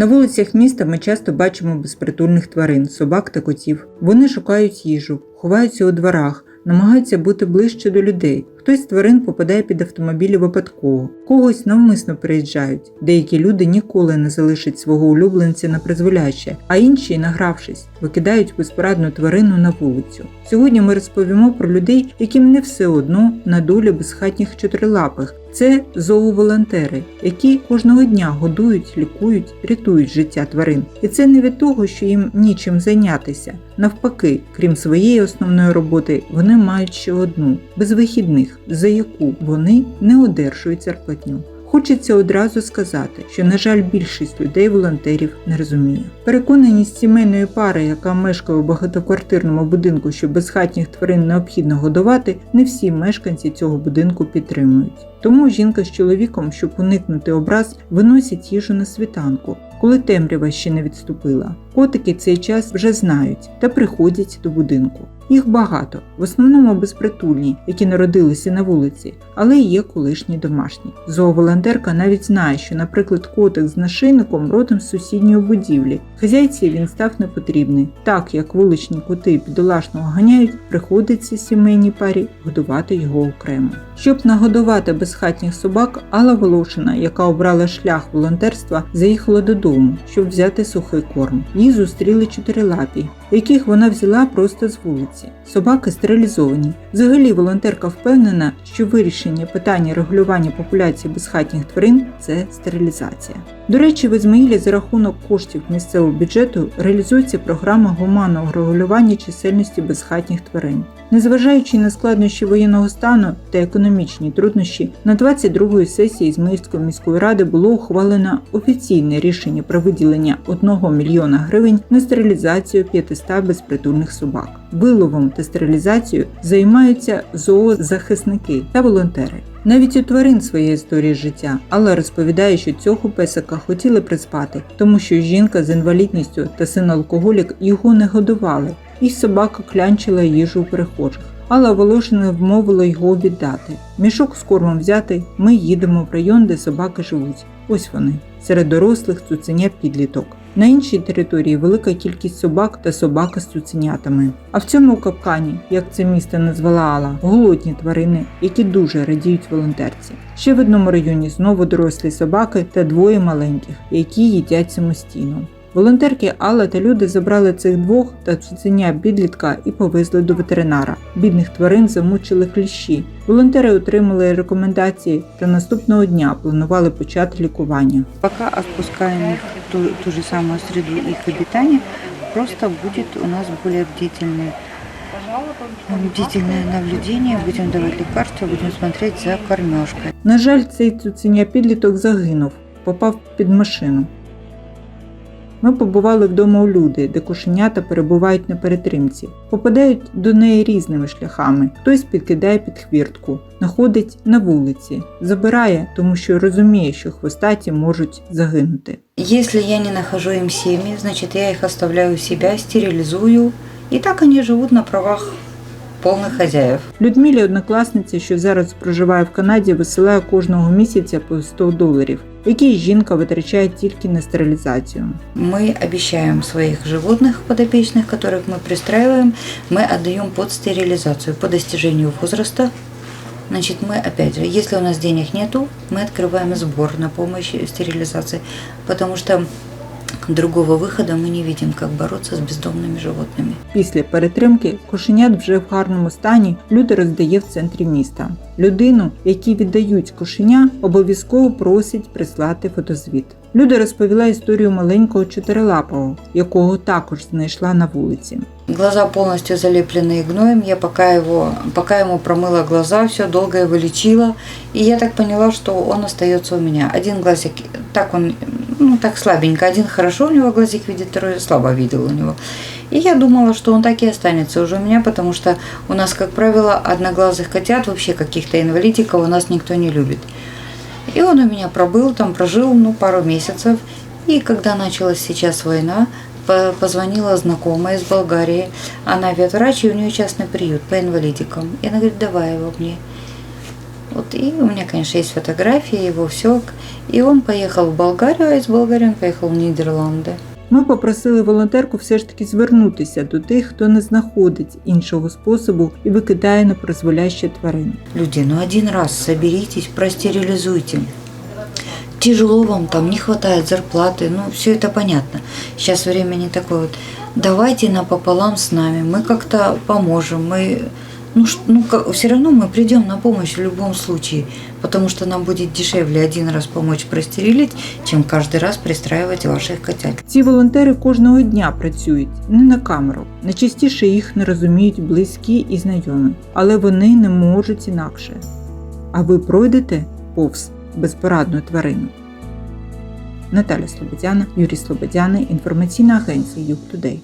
На вулицях міста ми часто бачимо безпритульних тварин, собак та котів. Вони шукають їжу, ховаються у дворах, намагаються бути ближче до людей. Хтось з тварин попадає під автомобілі випадково, когось навмисно приїжджають. Деякі люди ніколи не залишать свого улюбленця на призволяще, а інші, награвшись, викидають безпорадну тварину на вулицю. Сьогодні ми розповімо про людей, яким не все одно на долю безхатніх чотирилапих. Це зооволонтери, які кожного дня годують, лікують, рятують життя тварин. І це не від того, що їм нічим зайнятися. Навпаки, крім своєї основної роботи, вони мають ще одну без вихідних, за яку вони не одержують зарплатню. Хочеться одразу сказати, що, на жаль, більшість людей волонтерів не розуміє. Переконаність сімейної пари, яка мешкає у багатоквартирному будинку, що безхатніх тварин необхідно годувати, не всі мешканці цього будинку підтримують. Тому жінка з чоловіком, щоб уникнути образ, виносять їжу на світанку, коли темрява ще не відступила. Котики цей час вже знають та приходять до будинку. Їх багато, в основному безпритульні, які народилися на вулиці, але є колишні домашні. Зооволонтерка навіть знає, що, наприклад, котик з нашийником родом з сусідньої будівлі. Хазяйці він став непотрібний. Так як вуличні коти бідолашного ганяють, приходиться сімейній парі годувати його окремо. Щоб нагодувати безхатніх собак, Алла Волошина, яка обрала шлях волонтерства, заїхала додому, щоб взяти сухий корм. Її зустріли чотирилапі, яких вона взяла просто з вулиці. Собаки стерилізовані. Взагалі, волонтерка впевнена, що вирішення питання регулювання популяції безхатніх тварин це стерилізація. До речі, в Ізмаїлі за рахунок коштів місцевого бюджету реалізується програма гуманного регулювання чисельності безхатніх тварин. Незважаючи на складнощі воєнного стану та економічні труднощі, на 22-ї сесії Ізмаїльської міської ради було ухвалено офіційне рішення про виділення 1 мільйона гривень на стерилізацію 500 безпритульних собак. Виловом та стерилізацією займаються зоозахисники та волонтери. Навіть у тварин своя історія життя, але розповідає, що цього песика хотіли приспати, тому що жінка з інвалідністю та син алкоголік його не годували, і собака клянчила їжу у перехожих. Алла Волошина вмовила його віддати. Мішок з кормом взяти, ми їдемо в район, де собаки живуть. Ось вони. Серед дорослих цуценя підліток. На іншій території велика кількість собак та собака з цуценятами. А в цьому капкані, як це місто назвала Алла, голодні тварини, які дуже радіють волонтерці. Ще в одному районі знову дорослі собаки та двоє маленьких, які їдять самостійно. Волонтерки Алла та люди забрали цих двох та цуценя підлітка і повезли до ветеринара. Бідних тварин замучили кліщі. Волонтери отримали рекомендації та наступного дня планували почати лікування. Пока отпускаем их в ту, ту же самую среду их обитания, просто будет у нас более бдительное, бдительное наблюдение, будем давать лекарства, будем смотреть за кормежкой. На жаль, цей цуценя підліток загинув, попав під машину. Ми побували вдома у люди, де кошенята перебувають на перетримці, попадають до неї різними шляхами. Хтось підкидає під хвіртку, знаходить на вулиці, забирає, тому що розуміє, що хвостаті можуть загинути. Якщо я не нахожу їм сім'ї, значить я їх оставляю у себе, стерилізую, і так вони живуть на правах полных хозяев. Людмилі, однокласниця, що зараз проживає в Канаді, висилає кожного місяця по 100 доларів, які жінка витрачає тільки на стерилізацію. Мы обещаем своих животных подопечных, которых мы пристраиваем, мы отдаем под стерилизацию по достижению возраста. Значит, мы опять же, если у нас денег нету, мы открываем сбор на помощь стерилизации, потому что другого выхода мы не видим, как бороться с бездомными животными. Після перетримки кошенят вже в гарному стані люди роздає в центрі міста. Людину, які віддають кошеня, обов'язково просять прислати фотозвіт. Люда розповіла історію маленького чотирилапого, якого також знайшла на вулиці. Глаза полностью залепленные гноем. Я пока его, пока ему промыла глаза, все долго его лечила. И я так поняла, что он остается у меня. Один глазик, так он, ну так слабенько. Один хорошо у него глазик видит, второй слабо видел у него. И я думала, что он так и останется уже у меня, потому что у нас, как правило, одноглазых котят, вообще каких-то инвалидиков у нас никто не любит. И он у меня пробыл, там прожил, ну, пару месяцев. И когда началась сейчас война, по- позвонила знакомая из Болгарии. Она ветврач, и у нее частный приют по инвалидикам. И она говорит, давай его мне. Вот, и у меня, конечно, есть фотографии его, все. И он поехал в Болгарию, а из Болгарии он поехал в Нидерланды. Ми попросили волонтерку все ж таки звернутися до тих, хто не знаходить іншого способу і викидає на призволяще тварин. Люди, ну один раз соберитесь, простерилизуйте. Тяжело вам там, не хватает зарплаты, ну все это понятно. Сейчас время не такое вот. Давайте напополам с нами, мы как-то поможем, мы, ну, ну все равно мы придем на помощь в любом случае, потому что нам будет дешевле один раз помочь простерилить, чем каждый раз пристраивать ваших котят. Ці волонтери кожного дня працюють не на камеру. Найчастіше їх не розуміють близькі і знайомі, але вони не можуть інакше. А ви пройдете повз безпорадну тварину. Наталя Слободяна, Юрій Слободяна, інформаційна агенція Юг Тудей.